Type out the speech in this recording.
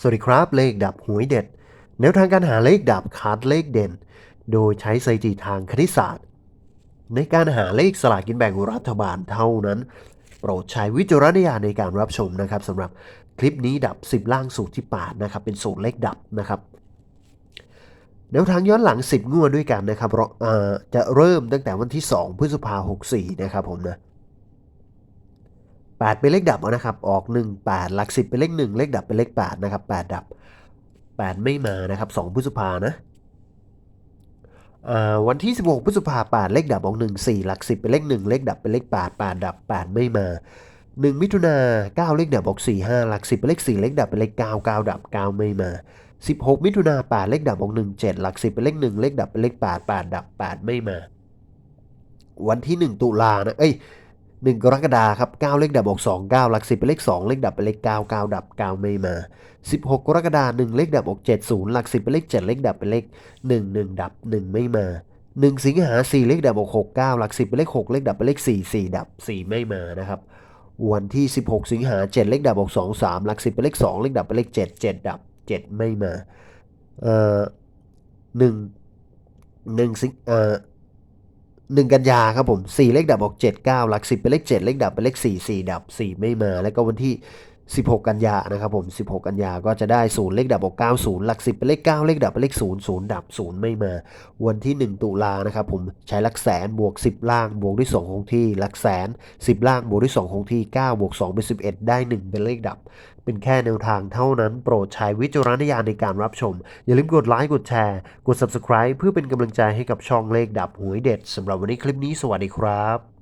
สวัสดีครับ เลขดับหวยเด็ด แนวทางการหาเลขดับคัดเลขเด่น โดยใช้สถิติทางคณิตศาสตร์ ในการหาเลขสลากกินแบ่งรัฐบาลเท่านั้น โปรดใช้วิจารณญาณในการรับชมนะครับสำหรับคลิปนี้ดับ 10 ล่างสูตรที่8นะครับเป็นสูตรเลขดับนะครับแนวทางย้อนหลัง 10 งวดด้วยกันนะครับเราจะเริ่มตั้งแต่วันที่ 2 พฤษภาคม64นะครับผมนะ 8 เป็นเลขดับนะครับ ออก 1 8 หลัก 10 เป็นเลข 1 เลขดับเป็นเลข 8 นะครับ 8 ดับ 8 ไม่มานะครับ 2พฤษภานะอ่าวันที่ 16 พฤษภา8เลขดับออก1 4 หลัก 10 เป็นเลข 1 เลขดับเป็นเลข 8 8 ดับ 8 ไม่มา 1 มิถุนา9เลขดับออก4 5 หลัก 10 เป็นเลข 4 เลขดับเป็นเลข 9 9 ดับ 9 ไม่มา 16 มิถุนา8เลขดับออก1 7 หลัก 10 เป็นเลข 1 เลขดับเป็นเลข 8 8 ดับ 8 ไม่มา วันที่ 1 ตุลานะ เอ้ย 1 กรกฎาคมครับ9เลขดับออก 2 9 หลัก 10 เป็นเลข 2 เลขดับเป็นเลข 9 9 ดับ 9 ไม่มา 16 กรกฎาคม1เลขดับออก 70 หลัก 10 เป็นเลข 7 เลขดับเป็นเลข 1 1 ดับ 1 ไม่มา 1 สิงหา 4 เลขดับออก 6 9 หลัก 10 เป็นเลข 6 เลขดับเป็นเลข 4 4 ดับ 4 ไม่มานะครับวันที่ 16 สิงหา 7 เลขดับออก 2 3 หลัก 10 เป็นเลข 2 เลขดับเป็นเลข 7 7 ดับ 7 ไม่มา เอ่อหนึ่งหนึ่งสิงเอ่อ หนึ่งกันยาครับผมสี่เลขดับออกเจ็ดเก้าหลักสิบเป็นเลขเจ็ดเลขดับเป็นเลขสี่สี่ดับสี่ไม่มา แล้วก็วันที่ สิบหกกันยานะครับผมสิบหกกันยาก็จะได้ศูนย์เลขดับออกเก้าศูนย์หลักสิบเป็นเลขเก้าเลขดับเป็นเลขศูนย์ศูนย์ดับศูนย์ไม่มา วันที่หนึ่งตุลานะครับผมใช้หลักแสนบวกสิบล่างบวกด้วยสองคงที่ หลักแสนสิบล่างบวกด้วยสองคงที่เก้าบวกสองเป็นสิบเอ็ดได้หนึ่งเป็นเลขดับ เป็นแค่แนวทางเท่านั้น โปรดใช้วิจารณญาณในการรับชม อย่าลืมกดไลค์กดแชร์ กด Subscribe เพื่อเป็นกำลังใจให้กับช่องเลขดับหวยเด็ดสำหรับวันนี้คลิปนี้สวัสดีครับ